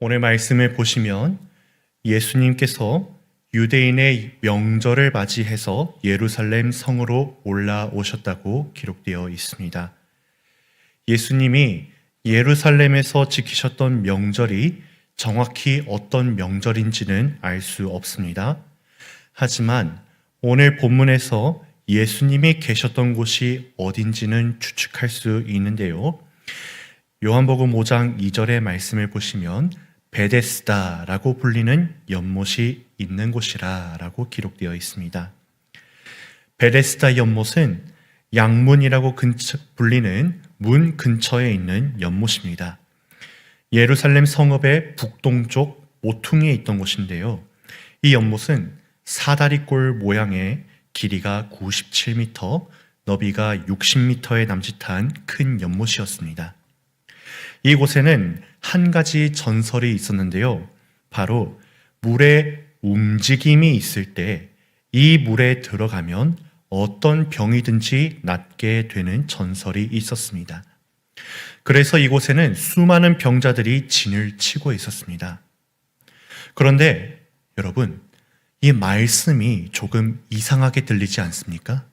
오늘 말씀을 보시면 예수님께서 유대인의 명절을 맞이해서 예루살렘 성으로 올라오셨다고 기록되어 있습니다. 예수님이 예루살렘에서 지키셨던 명절이 정확히 어떤 명절인지는 알 수 없습니다. 하지만 오늘 본문에서 예수님이 계셨던 곳이 어딘지는 추측할 수 있는데요. 요한복음 5장 2절의 말씀을 보시면 베데스다라고 불리는 연못이 있는 곳이라라고 기록되어 있습니다. 베데스다 연못은 양문이라고 근처, 불리는 문 근처에 있는 연못입니다. 예루살렘 성읍의 북동쪽 모퉁이에 있던 곳인데요. 이 연못은 사다리꼴 모양의 길이가 97m, 너비가 60m에 남짓한 큰 연못이었습니다. 이곳에는 한 가지 전설이 있었는데요. 바로 물에 움직임이 있을 때 이 물에 들어가면 어떤 병이든지 낫게 되는 전설이 있었습니다. 그래서 이곳에는 수많은 병자들이 진을 치고 있었습니다. 그런데 여러분, 이 말씀이 조금 이상하게 들리지 않습니까?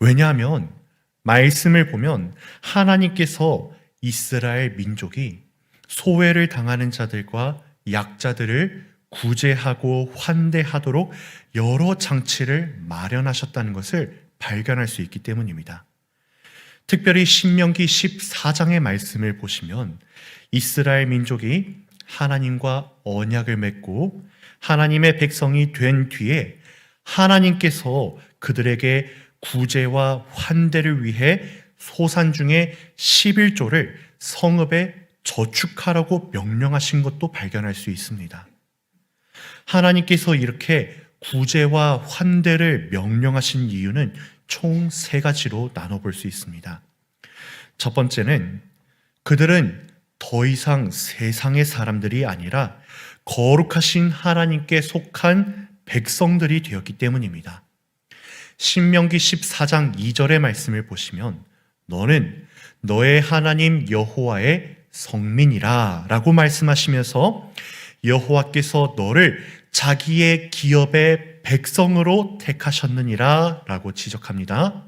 왜냐하면 말씀을 보면 하나님께서 이스라엘 민족이 소외를 당하는 자들과 약자들을 구제하고 환대하도록 여러 장치를 마련하셨다는 것을 발견할 수 있기 때문입니다. 특별히 신명기 14장의 말씀을 보시면 이스라엘 민족이 하나님과 언약을 맺고 하나님의 백성이 된 뒤에 하나님께서 그들에게 구제와 환대를 위해 소산 중에 11조를 성읍에 저축하라고 명령하신 것도 발견할 수 있습니다. 하나님께서 이렇게 구제와 환대를 명령하신 이유는 총 세 가지로 나눠볼 수 있습니다. 첫 번째는 그들은 더 이상 세상의 사람들이 아니라 거룩하신 하나님께 속한 백성들이 되었기 때문입니다. 신명기 14장 2절의 말씀을 보시면 너는 너의 하나님 여호와의 성민이라 라고 말씀하시면서 여호와께서 너를 자기의 기업의 백성으로 택하셨느니라 라고 지적합니다.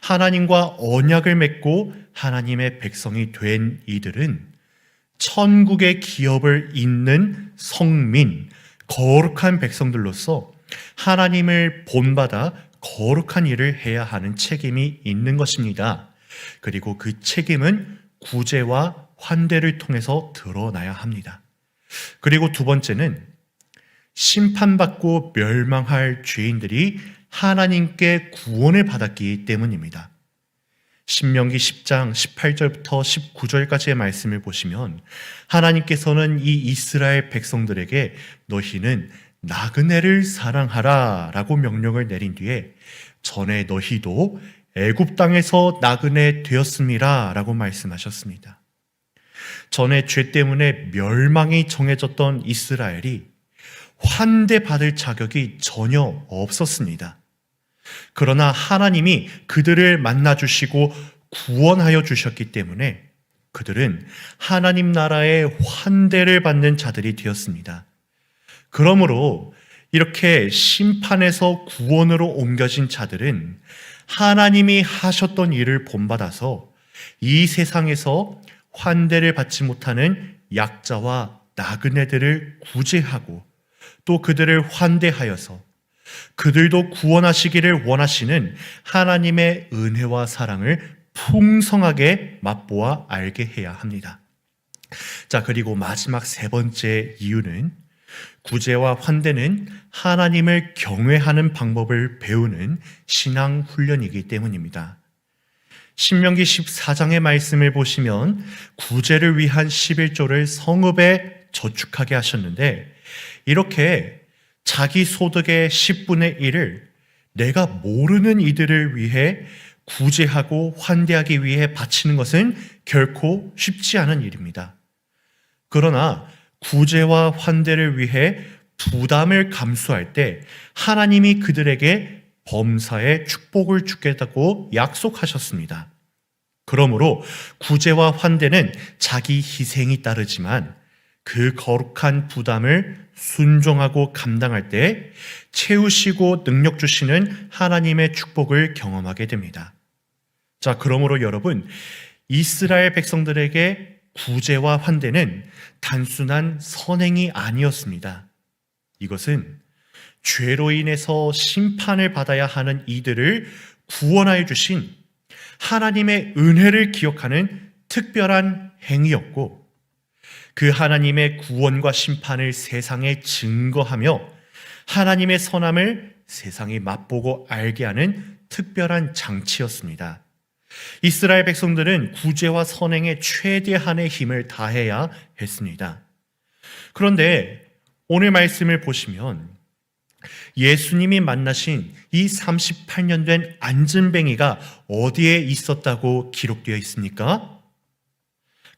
하나님과 언약을 맺고 하나님의 백성이 된 이들은 천국의 기업을 잇는 성민, 거룩한 백성들로서 하나님을 본받아 거룩한 일을 해야 하는 책임이 있는 것입니다. 그리고 그 책임은 구제와 환대를 통해서 드러나야 합니다. 그리고 두 번째는 심판받고 멸망할 죄인들이 하나님께 구원을 받았기 때문입니다. 신명기 10장 18절부터 19절까지의 말씀을 보시면 하나님께서는 이 이스라엘 백성들에게 너희는 나그네를 사랑하라 라고 명령을 내린 뒤에 전에 너희도 애굽 땅에서 나그네 되었습니다 라고 말씀하셨습니다. 전에 죄 때문에 멸망이 정해졌던 이스라엘이 환대받을 자격이 전혀 없었습니다. 그러나 하나님이 그들을 만나주시고 구원하여 주셨기 때문에 그들은 하나님 나라의 환대를 받는 자들이 되었습니다. 그러므로 이렇게 심판에서 구원으로 옮겨진 자들은 하나님이 하셨던 일을 본받아서 이 세상에서 환대를 받지 못하는 약자와 나그네들을 구제하고 또 그들을 환대하여서 그들도 구원하시기를 원하시는 하나님의 은혜와 사랑을 풍성하게 맛보아 알게 해야 합니다. 자, 그리고 마지막 세 번째 이유는 구제와 환대는 하나님을 경외하는 방법을 배우는 신앙 훈련이기 때문입니다. 신명기 14장의 말씀을 보시면 구제를 위한 11조를 성읍에 저축하게 하셨는데 이렇게 자기 소득의 10분의 1을 내가 모르는 이들을 위해 구제하고 환대하기 위해 바치는 것은 결코 쉽지 않은 일입니다. 그러나 구제와 환대를 위해 부담을 감수할 때 하나님이 그들에게 범사의 축복을 주겠다고 약속하셨습니다. 그러므로 구제와 환대는 자기 희생이 따르지만 그 거룩한 부담을 순종하고 감당할 때 채우시고 능력 주시는 하나님의 축복을 경험하게 됩니다. 자, 그러므로 여러분, 이스라엘 백성들에게 구제와 환대는 단순한 선행이 아니었습니다. 이것은 죄로 인해서 심판을 받아야 하는 이들을 구원하여 주신 하나님의 은혜를 기억하는 특별한 행위였고, 그 하나님의 구원과 심판을 세상에 증거하며 하나님의 선함을 세상이 맛보고 알게 하는 특별한 장치였습니다. 이스라엘 백성들은 구제와 선행에 최대한의 힘을 다해야 했습니다. 그런데 오늘 말씀을 보시면 예수님이 만나신 이 38년 된 안전뱅이가 어디에 있었다고 기록되어 있습니까?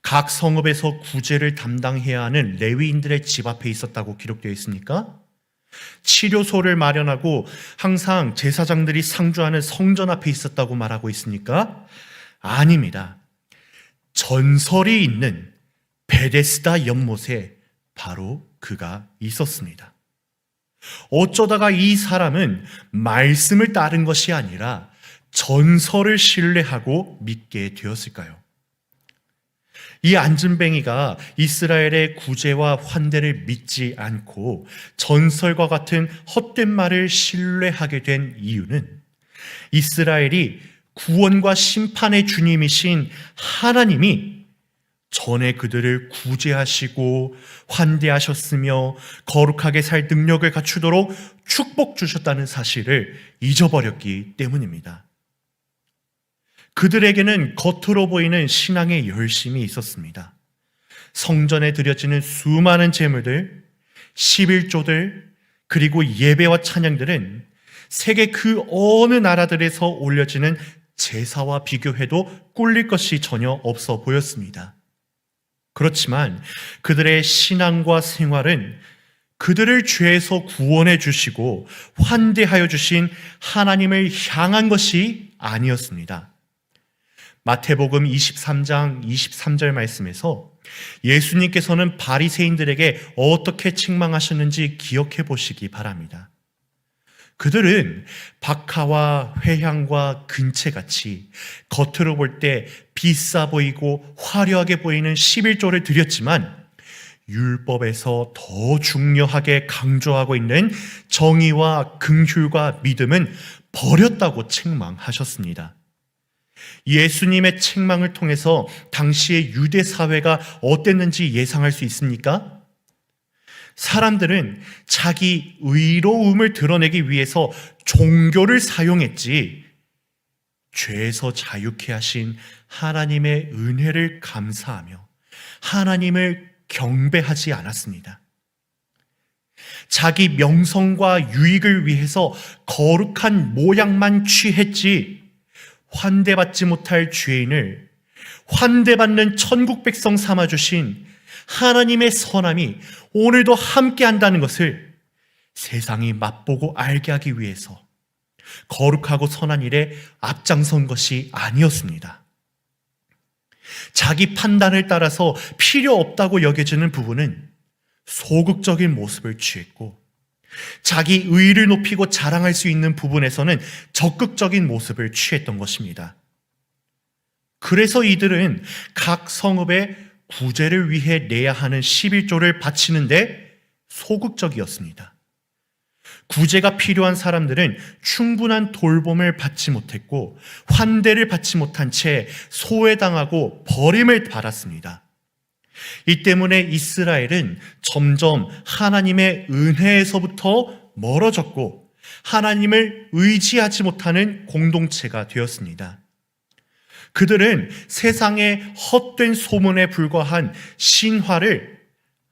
각 성읍에서 구제를 담당해야 하는 레위인들의 집 앞에 있었다고 기록되어 있습니까? 치료소를 마련하고 항상 제사장들이 상주하는 성전 앞에 있었다고 말하고 있습니까? 아닙니다. 전설이 있는 베데스다 연못에 바로 그가 있었습니다. 어쩌다가 이 사람은 말씀을 따른 것이 아니라 전설을 신뢰하고 믿게 되었을까요? 이 안전뱅이가 이스라엘의 구제와 환대를 믿지 않고 전설과 같은 헛된 말을 신뢰하게 된 이유는 이스라엘이 구원과 심판의 주님이신 하나님이 전에 그들을 구제하시고 환대하셨으며 거룩하게 살 능력을 갖추도록 축복 주셨다는 사실을 잊어버렸기 때문입니다. 그들에게는 겉으로 보이는 신앙의 열심이 있었습니다. 성전에 드려지는 수많은 제물들, 11조들, 그리고 예배와 찬양들은 세계 그 어느 나라들에서 올려지는 제사와 비교해도 꿀릴 것이 전혀 없어 보였습니다. 그렇지만 그들의 신앙과 생활은 그들을 죄에서 구원해 주시고 환대하여 주신 하나님을 향한 것이 아니었습니다. 마태복음 23장 23절 말씀에서 예수님께서는 바리새인들에게 어떻게 책망하셨는지 기억해 보시기 바랍니다. 그들은 박하와 회향과 근채같이 겉으로 볼 때 비싸 보이고 화려하게 보이는 11조를 드렸지만 율법에서 더 중요하게 강조하고 있는 정의와 긍휼과 믿음은 버렸다고 책망하셨습니다. 예수님의 책망을 통해서 당시의 유대 사회가 어땠는지 예상할 수 있습니까? 사람들은 자기 의로움을 드러내기 위해서 종교를 사용했지, 죄에서 자유케 하신 하나님의 은혜를 감사하며 하나님을 경배하지 않았습니다. 자기 명성과 유익을 위해서 거룩한 모양만 취했지, 환대받지 못할 죄인을 환대받는 천국 백성 삼아 주신 하나님의 선함이 오늘도 함께 한다는 것을 세상이 맛보고 알게 하기 위해서 거룩하고 선한 일에 앞장선 것이 아니었습니다. 자기 판단을 따라서 필요 없다고 여겨지는 부분은 소극적인 모습을 취했고 자기 의를 높이고 자랑할 수 있는 부분에서는 적극적인 모습을 취했던 것입니다. 그래서 이들은 각 성읍에 구제를 위해 내야 하는 11조를 바치는데 소극적이었습니다. 구제가 필요한 사람들은 충분한 돌봄을 받지 못했고 환대를 받지 못한 채 소외당하고 버림을 받았습니다. 이 때문에 이스라엘은 점점 하나님의 은혜에서부터 멀어졌고 하나님을 의지하지 못하는 공동체가 되었습니다. 그들은 세상의 헛된 소문에 불과한 신화를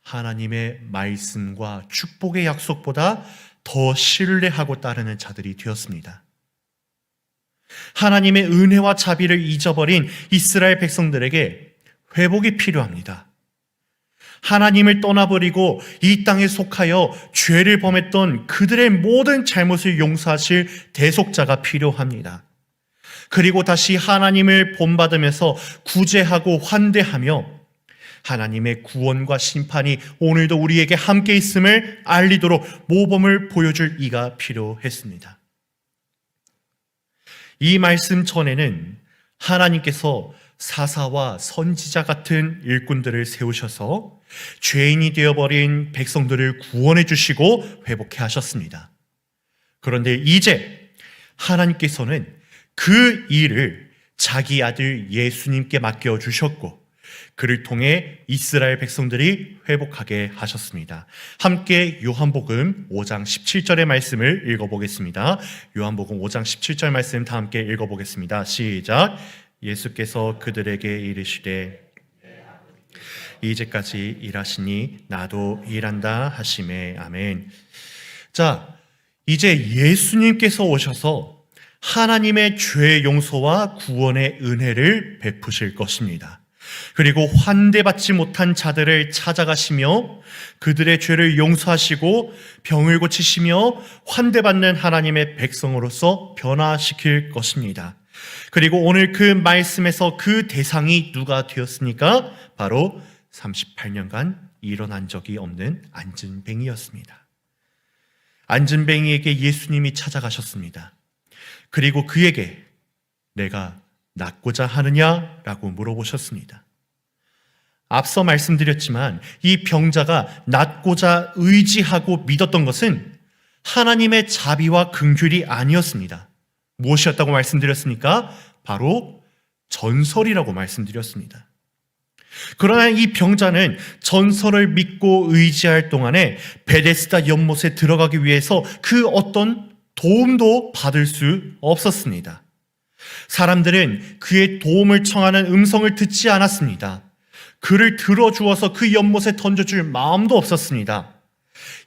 하나님의 말씀과 축복의 약속보다 더 신뢰하고 따르는 자들이 되었습니다. 하나님의 은혜와 자비를 잊어버린 이스라엘 백성들에게 회복이 필요합니다. 하나님을 떠나버리고 이 땅에 속하여 죄를 범했던 그들의 모든 잘못을 용서하실 대속자가 필요합니다. 그리고 다시 하나님을 본받으면서 구제하고 환대하며 하나님의 구원과 심판이 오늘도 우리에게 함께 있음을 알리도록 모범을 보여줄 이가 필요했습니다. 이 말씀 전에는 하나님께서 사사와 선지자 같은 일꾼들을 세우셔서 죄인이 되어버린 백성들을 구원해 주시고 회복해 하셨습니다. 그런데 이제 하나님께서는 그 일을 자기 아들 예수님께 맡겨 주셨고 그를 통해 이스라엘 백성들이 회복하게 하셨습니다. 함께 요한복음 5장 17절의 말씀을 읽어보겠습니다. 요한복음 5장 17절 말씀 다 함께 읽어보겠습니다. 시작. 예수께서 그들에게 이르시되 이제까지 일하시니 나도 일한다 하심에 아멘. 자, 이제 예수님께서 오셔서 하나님의 죄 용서와 구원의 은혜를 베푸실 것입니다. 그리고 환대받지 못한 자들을 찾아가시며 그들의 죄를 용서하시고 병을 고치시며 환대받는 하나님의 백성으로서 변화시킬 것입니다. 그리고 오늘 그 말씀에서 그 대상이 누가 되었습니까? 바로 38년간 일어난 적이 없는 안진뱅이였습니다. 안진뱅이에게 예수님이 찾아가셨습니다. 그리고 그에게 내가 낫고자 하느냐라고 물어보셨습니다. 앞서 말씀드렸지만 이 병자가 낫고자 의지하고 믿었던 것은 하나님의 자비와 긍휼이 아니었습니다. 무엇이었다고 말씀드렸습니까? 바로 전설이라고 말씀드렸습니다. 그러나 이 병자는 전설을 믿고 의지할 동안에 베데스다 연못에 들어가기 위해서 그 어떤 도움도 받을 수 없었습니다. 사람들은 그의 도움을 청하는 음성을 듣지 않았습니다. 그를 들어주어서 그 연못에 던져줄 마음도 없었습니다.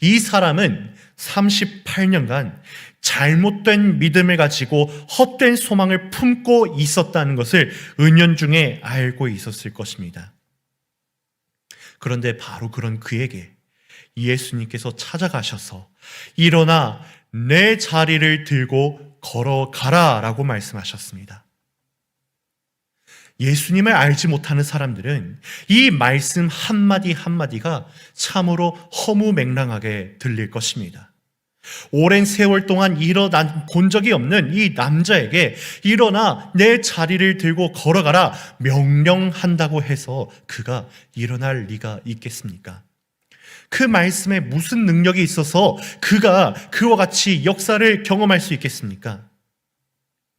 이 사람은 38년간 잘못된 믿음을 가지고 헛된 소망을 품고 있었다는 것을 은연중에 알고 있었을 것입니다. 그런데 바로 그런 그에게 예수님께서 찾아가셔서 일어나 내 자리를 들고 걸어가라 라고 말씀하셨습니다. 예수님을 알지 못하는 사람들은 이 말씀 한마디 한마디가 참으로 허무맹랑하게 들릴 것입니다. 오랜 세월 동안 일어난 본 적이 없는 이 남자에게 일어나 내 자리를 들고 걸어가라 명령한다고 해서 그가 일어날 리가 있겠습니까? 그 말씀에 무슨 능력이 있어서 그가 그와 같이 역사를 경험할 수 있겠습니까?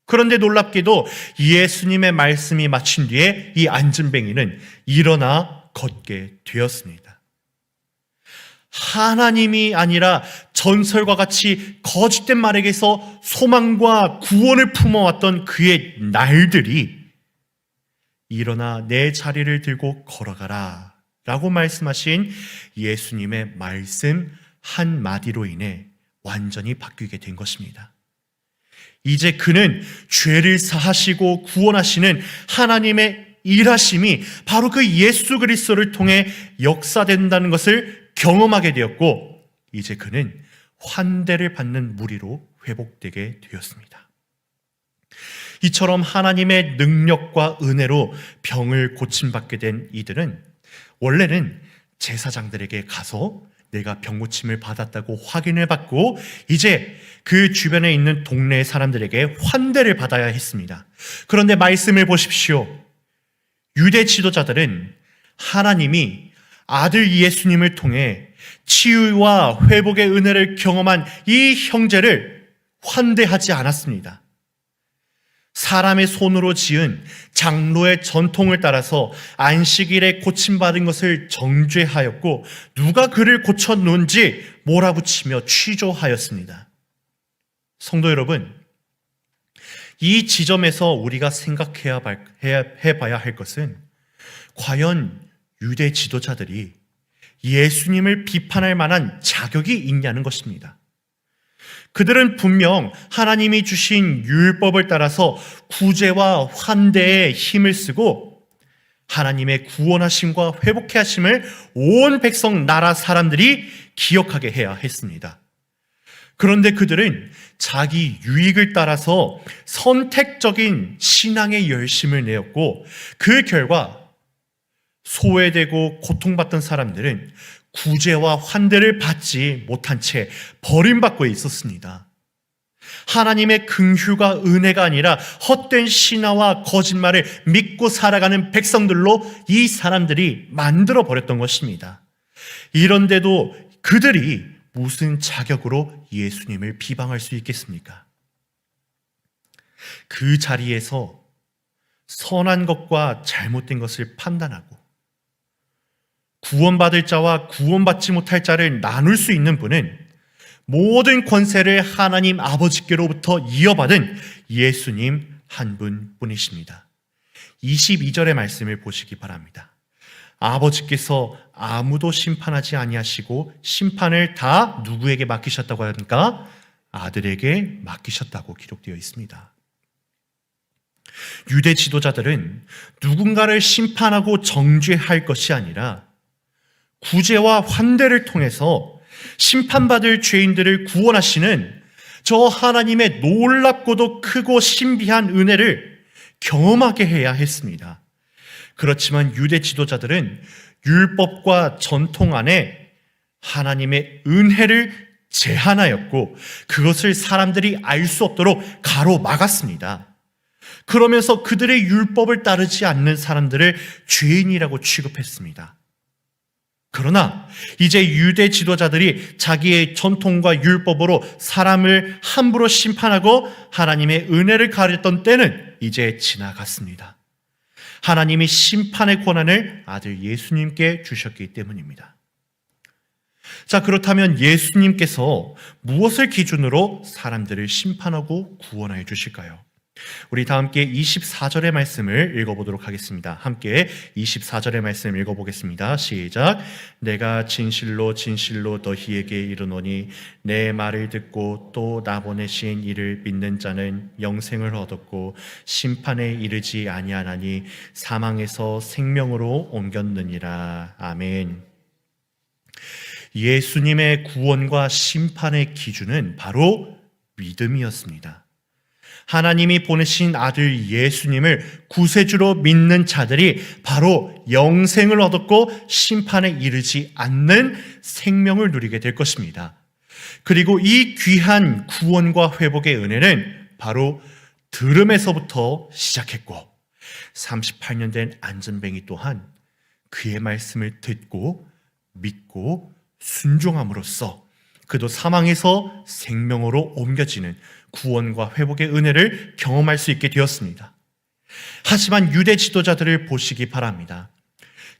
그런데 놀랍게도 예수님의 말씀이 마친 뒤에 이 안진뱅이는 일어나 걷게 되었습니다. 하나님이 아니라 전설과 같이 거짓된 말에게서 소망과 구원을 품어왔던 그의 날들이 일어나 내 자리를 들고 걸어가라 라고 말씀하신 예수님의 말씀 한마디로 인해 완전히 바뀌게 된 것입니다. 이제 그는 죄를 사하시고 구원하시는 하나님의 일하심이 바로 그 예수 그리스도를 통해 역사된다는 것을 경험하게 되었고 이제 그는 환대를 받는 무리로 회복되게 되었습니다. 이처럼 하나님의 능력과 은혜로 병을 고침받게 된 이들은 원래는 제사장들에게 가서 내가 병고침을 받았다고 확인을 받고 이제 그 주변에 있는 동네 사람들에게 환대를 받아야 했습니다. 그런데 말씀을 보십시오. 유대 지도자들은 하나님이 아들 예수님을 통해 치유와 회복의 은혜를 경험한 이 형제를 환대하지 않았습니다. 사람의 손으로 지은 장로의 전통을 따라서 안식일에 고침받은 것을 정죄하였고 누가 그를 고쳤는지 몰아붙이며 취조하였습니다. 성도 여러분, 이 지점에서 우리가 생각해야 해봐야 할 것은 과연 유대 지도자들이 예수님을 비판할 만한 자격이 있냐는 것입니다. 그들은 분명 하나님이 주신 율법을 따라서 구제와 환대에 힘을 쓰고 하나님의 구원하심과 회복해 하심을 온 백성 나라 사람들이 기억하게 해야 했습니다. 그런데 그들은 자기 유익을 따라서 선택적인 신앙의 열심을 내었고 그 결과 소외되고 고통받던 사람들은 구제와 환대를 받지 못한 채 버림받고 있었습니다. 하나님의 긍휼과 은혜가 아니라 헛된 신화와 거짓말을 믿고 살아가는 백성들로 이 사람들이 만들어 버렸던 것입니다. 이런데도 그들이 무슨 자격으로 예수님을 비방할 수 있겠습니까? 그 자리에서 선한 것과 잘못된 것을 판단하고 구원받을 자와 구원받지 못할 자를 나눌 수 있는 분은 모든 권세를 하나님 아버지께로부터 이어받은 예수님 한 분뿐이십니다. 22절의 말씀을 보시기 바랍니다. 아버지께서 아무도 심판하지 아니하시고 심판을 다 누구에게 맡기셨다고 합니까? 아들에게 맡기셨다고 기록되어 있습니다. 유대 지도자들은 누군가를 심판하고 정죄할 것이 아니라 구제와 환대를 통해서 심판받을 죄인들을 구원하시는 저 하나님의 놀랍고도 크고 신비한 은혜를 경험하게 해야 했습니다. 그렇지만 유대 지도자들은 율법과 전통 안에 하나님의 은혜를 제한하였고 그것을 사람들이 알 수 없도록 가로막았습니다. 그러면서 그들의 율법을 따르지 않는 사람들을 죄인이라고 취급했습니다. 그러나 이제 유대 지도자들이 자기의 전통과 율법으로 사람을 함부로 심판하고 하나님의 은혜를 가렸던 때는 이제 지나갔습니다. 하나님이 심판의 권한을 아들 예수님께 주셨기 때문입니다. 자, 그렇다면 예수님께서 무엇을 기준으로 사람들을 심판하고 구원하여 주실까요? 우리 다 함께 24절의 말씀을 읽어보도록 하겠습니다. 함께 24절의 말씀 읽어보겠습니다. 시작. 내가 진실로 진실로 너희에게 이르노니 내 말을 듣고 또 나 보내신 이를 믿는 자는 영생을 얻었고 심판에 이르지 아니하나니 사망에서 생명으로 옮겼느니라. 아멘. 예수님의 구원과 심판의 기준은 바로 믿음이었습니다. 하나님이 보내신 아들 예수님을 구세주로 믿는 자들이 바로 영생을 얻었고 심판에 이르지 않는 생명을 누리게 될 것입니다. 그리고 이 귀한 구원과 회복의 은혜는 바로 들음에서부터 시작했고 38년 된 안전뱅이 또한 그의 말씀을 듣고 믿고 순종함으로써 그도 사망에서 생명으로 옮겨지는 구원과 회복의 은혜를 경험할 수 있게 되었습니다. 하지만 유대 지도자들을 보시기 바랍니다.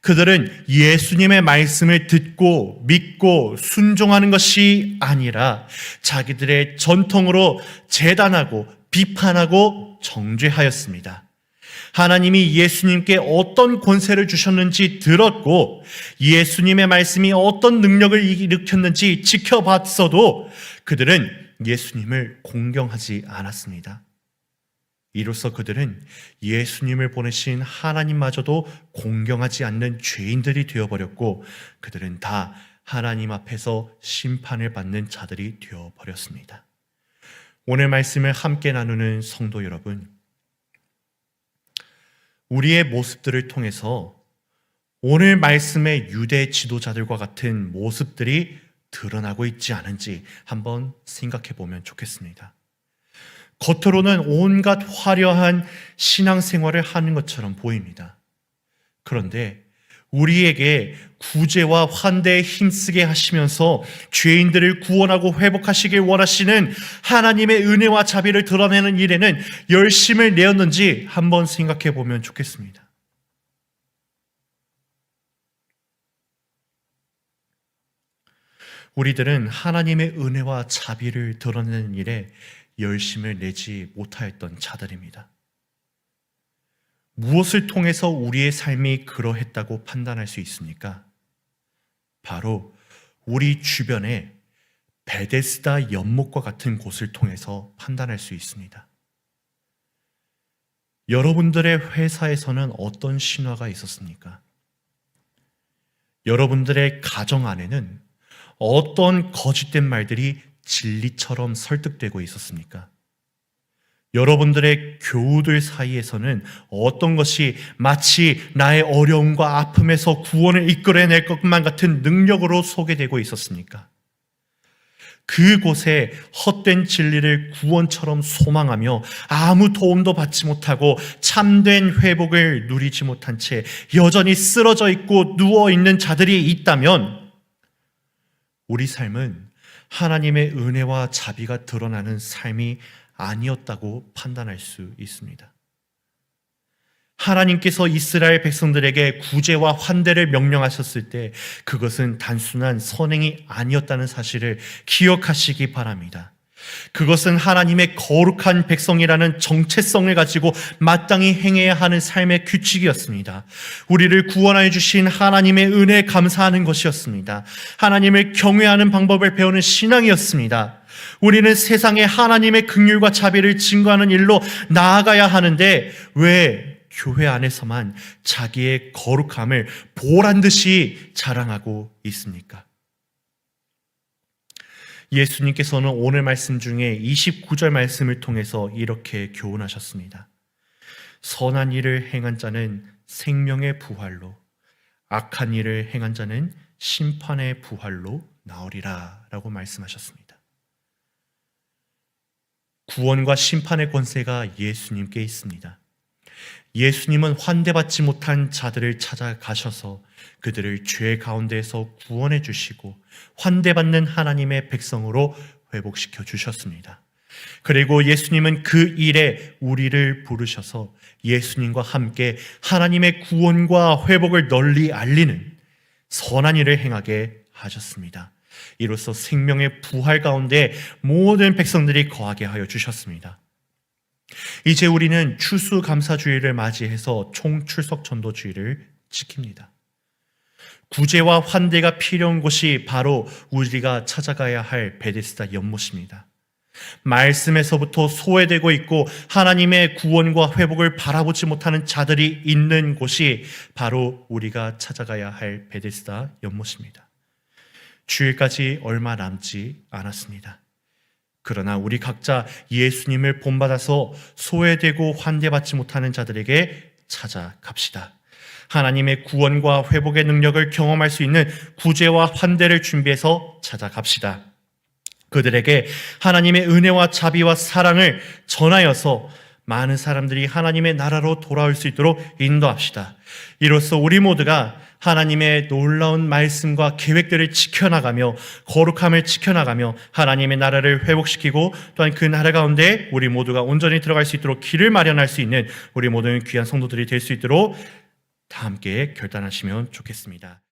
그들은 예수님의 말씀을 듣고 믿고 순종하는 것이 아니라 자기들의 전통으로 재단하고 비판하고 정죄하였습니다. 하나님이 예수님께 어떤 권세를 주셨는지 들었고 예수님의 말씀이 어떤 능력을 일으켰는지 지켜봤어도 그들은 예수님을 공경하지 않았습니다. 이로써 그들은 예수님을 보내신 하나님마저도 공경하지 않는 죄인들이 되어버렸고 그들은 다 하나님 앞에서 심판을 받는 자들이 되어버렸습니다. 오늘 말씀을 함께 나누는 성도 여러분, 우리의 모습들을 통해서 오늘 말씀의 유대 지도자들과 같은 모습들이 드러나고 있지 않은지 한번 생각해 보면 좋겠습니다. 겉으로는 온갖 화려한 신앙생활을 하는 것처럼 보입니다. 그런데 우리에게 구제와 환대에 힘쓰게 하시면서 죄인들을 구원하고 회복하시길 원하시는 하나님의 은혜와 자비를 드러내는 일에는 열심을 내었는지 한번 생각해 보면 좋겠습니다. 우리들은 하나님의 은혜와 자비를 드러내는 일에 열심을 내지 못하였던 자들입니다. 무엇을 통해서 우리의 삶이 그러했다고 판단할 수 있습니까? 바로 우리 주변에 베데스다 연못과 같은 곳을 통해서 판단할 수 있습니다. 여러분들의 회사에서는 어떤 신화가 있었습니까? 여러분들의 가정 안에는 어떤 거짓된 말들이 진리처럼 설득되고 있었습니까? 여러분들의 교우들 사이에서는 어떤 것이 마치 나의 어려움과 아픔에서 구원을 이끌어낼 것만 같은 능력으로 소개되고 있었습니까? 그곳에 헛된 진리를 구원처럼 소망하며 아무 도움도 받지 못하고 참된 회복을 누리지 못한 채 여전히 쓰러져 있고 누워 있는 자들이 있다면 우리 삶은 하나님의 은혜와 자비가 드러나는 삶이 아니었다고 판단할 수 있습니다. 하나님께서 이스라엘 백성들에게 구제와 환대를 명령하셨을 때 그것은 단순한 선행이 아니었다는 사실을 기억하시기 바랍니다. 그것은 하나님의 거룩한 백성이라는 정체성을 가지고 마땅히 행해야 하는 삶의 규칙이었습니다. 우리를 구원하여 주신 하나님의 은혜에 감사하는 것이었습니다. 하나님을 경외하는 방법을 배우는 신앙이었습니다. 우리는 세상에 하나님의 긍휼과 자비를 증거하는 일로 나아가야 하는데 왜 교회 안에서만 자기의 거룩함을 보란 듯이 자랑하고 있습니까? 예수님께서는 오늘 말씀 중에 29절 말씀을 통해서 이렇게 교훈하셨습니다. 선한 일을 행한 자는 생명의 부활로, 악한 일을 행한 자는 심판의 부활로 나오리라 라고 말씀하셨습니다. 구원과 심판의 권세가 예수님께 있습니다. 예수님은 환대받지 못한 자들을 찾아가셔서 그들을 죄 가운데에서 구원해 주시고 환대받는 하나님의 백성으로 회복시켜 주셨습니다. 그리고 예수님은 그 일에 우리를 부르셔서 예수님과 함께 하나님의 구원과 회복을 널리 알리는 선한 일을 행하게 하셨습니다. 이로써 생명의 부활 가운데 모든 백성들이 거하게 하여 주셨습니다. 이제 우리는 추수감사주의를 맞이해서 총출석 전도주의를 지킵니다. 구제와 환대가 필요한 곳이 바로 우리가 찾아가야 할 베데스다 연못입니다. 말씀에서부터 소외되고 있고 하나님의 구원과 회복을 바라보지 못하는 자들이 있는 곳이 바로 우리가 찾아가야 할 베데스다 연못입니다. 주일까지 얼마 남지 않았습니다. 그러나 우리 각자 예수님을 본받아서 소외되고 환대받지 못하는 자들에게 찾아갑시다. 하나님의 구원과 회복의 능력을 경험할 수 있는 구제와 환대를 준비해서 찾아갑시다. 그들에게 하나님의 은혜와 자비와 사랑을 전하여서 많은 사람들이 하나님의 나라로 돌아올 수 있도록 인도합시다. 이로써 우리 모두가 하나님의 놀라운 말씀과 계획들을 지켜나가며 거룩함을 지켜나가며 하나님의 나라를 회복시키고 또한 그 나라 가운데 우리 모두가 온전히 들어갈 수 있도록 길을 마련할 수 있는 우리 모든 귀한 성도들이 될 수 있도록 다 함께 결단하시면 좋겠습니다.